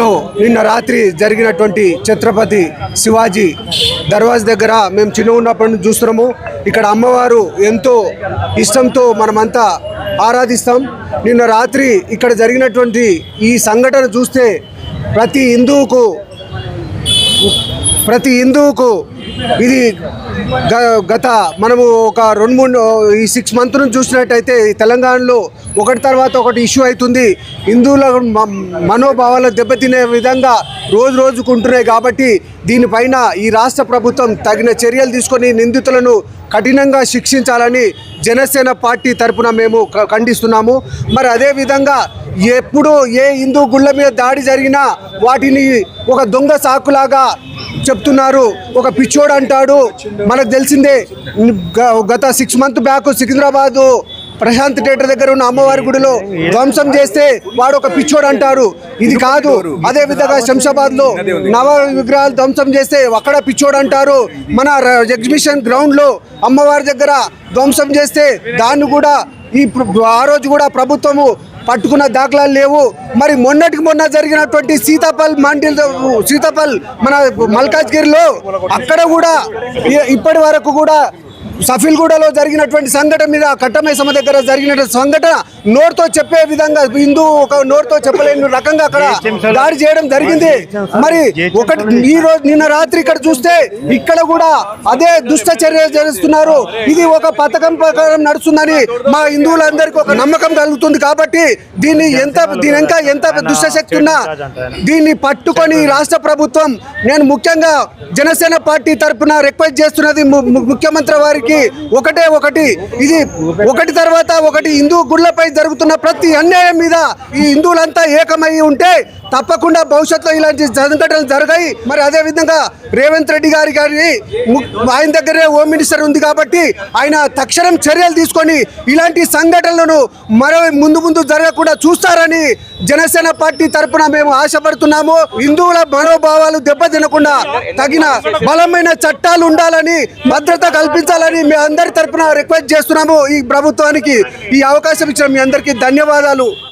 తెలంగాణలో నిన్న రాత్రి జరిగినటువంటి ఛత్రపతి శివాజీ దర్వాజ దగ్గర మేము చిన్న ఉన్నప్పటి నుంచి చూస్తున్నాము. ఇక్కడ అమ్మవారు ఎంతో ఇష్టంతో మనమంతా ఆరాధిస్తాం. నిన్న రాత్రి ఇక్కడ జరిగినటువంటి ఈ సంఘటన చూస్తే ప్రతి హిందువుకు ప్రతి హిందువుకు ఇది గ- గత మనము ఒక రెండు మూడు ఈ సిక్స్ మంత్ నుంచి చూసినట్టయితే తెలంగాణలో ఒకటి తర్వాత ఒకటి ఇష్యూ అవుతుంది. హిందువుల మ- మనోభావాలు దెబ్బతినే విధంగా రోజు రోజుకు ఉంటున్నాయి కాబట్టి దీనిపైన ఈ రాష్ట్ర ప్రభుత్వం తగిన చర్యలు తీసుకొని నిందితులను కఠినంగా శిక్షించాలని జనసేన పార్టీ తరపున మేము క- ఖండిస్తున్నాము. మరి అదే విధంగా ఎప్పుడు ఏ హిందూ గుళ్ళ మీద దాడి జరిగినా వాటిని ఒక దొంగ సాకులాగా చెప్తున్నారు. ఒక పిచ్చోడు అంటాడు. మనకు తెలిసిందే గ- గత six month back Secunderabad Prashant theatre దగ్గర ఉన్న అమ్మవారి గుడిలో ధ్వంసం చేస్తే వాడు ఒక పిచ్చోడు అంటారు ఇది కాదు. అదే విధంగా శంషాబాద్లో నవ విగ్రహాలు ధ్వంసం చేస్తే అక్కడ పిచ్చోడు అంటారు. మన ఎగ్జిబిషన్ గ్రౌండ్లో అమ్మవారి దగ్గర ధ్వంసం చేస్తే దాన్ని కూడా ఈ ఆ రోజు కూడా ప్రభుత్వము పట్టుకున్న దాఖలాలు లేవు. మరి మొన్నటికి మొన్న జరిగినటువంటి సీతాపల్ మండలి సీతాపల్ మన మల్కాజ్గిరిలో అక్కడ కూడా ఇప్పటి వరకు కూడా సఫిల్గూడలో జరిగినటువంటి సంఘటన మీద కట్టమేసమ దగ్గర జరిగిన సంఘటన నోరుతో చెప్పే విధంగా హిందూ ఒక నోరుతో చెప్పలేని రకంగా అక్కడ దాడి చేయడం జరిగింది. మరి ఒకటి ఈ రోజు నిన్న రాత్రి ఇక్కడ చూస్తే ఇక్కడ కూడా అదే దుష్ట చర్య చేస్తున్నారు. ఇది ఒక పథకం ప్రకారం నడుస్తుందని మా హిందువులందరికీ ఒక నమ్మకం కలుగుతుంది కాబట్టి దీన్ని ఎంత దీని ఇంకా ఎంత దుష్ట శక్తి ఉన్నా దీన్ని పట్టుకొని రాష్ట్ర ప్రభుత్వం నేను ముఖ్యంగా జనసేన పార్టీ తరపున రిక్వెస్ట్ చేస్తున్నది ముఖ్యమంత్రి వారికి ఒకటే ఒకటి. ఇది ఒకటి తర్వాత ఒకటి. హిందూ గుళ్ళపై జరుగుతున్న ప్రతి అన్యాయం మీద ఈ హిందువులంతా ఏకమై ఉంటే తప్పకుండా భవిష్యత్తులో ఇలాంటి సంఘటనలు జరగాయి. మరి అదే విధంగా రేవంత్ రెడ్డి గారి గారి ఆయన దగ్గరే హోమ్ మినిస్టర్ ఉంది కాబట్టి ఆయన తక్షణం చర్యలు తీసుకొని ఇలాంటి సంఘటనలను మరో ముందు ముందు జరగకుండా చూస్తారని జనసేన పార్టీ తరఫున మేము ఆశపడుతున్నాము. హిందువుల మనోభావాలు దెబ్బతినకుండా తగిన బలమైన చట్టాలు ఉండాలని భద్రత కల్పించాలని మీ అందరి తరపున రిక్వెస్ట్ చేస్తున్నాము ఈ ప్రభుత్వానికి. ఈ అవకాశం ఇచ్చిన మీ అందరికీ ధన్యవాదాలు.